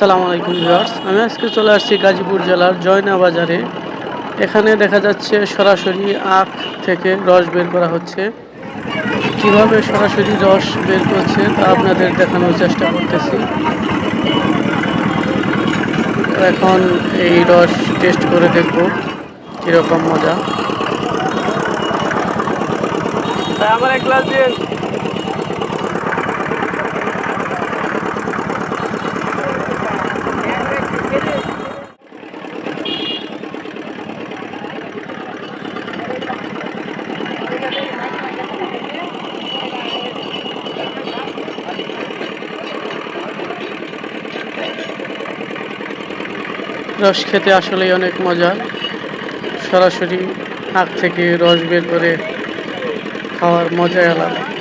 আসসালামু আলাইকুম ভিউয়ার্স। আমি আজকে চলে আসছি গাজীপুর জেলার জয়না বাজারে। এখানে দেখা যাচ্ছে সরাসরি আখ থেকে রস বের করা হচ্ছে। কীভাবে সরাসরি রস বের করছে তা আপনাদের দেখানোর চেষ্টা করতেছি। এখন এই রস টেস্ট করে দেখব কীরকম মজা। আমার এক গ্লাস রস খেতে আসলেই অনেক মজা। সরাসরি আখ থেকে রস বের করে খাওয়ার মজা আলাদা।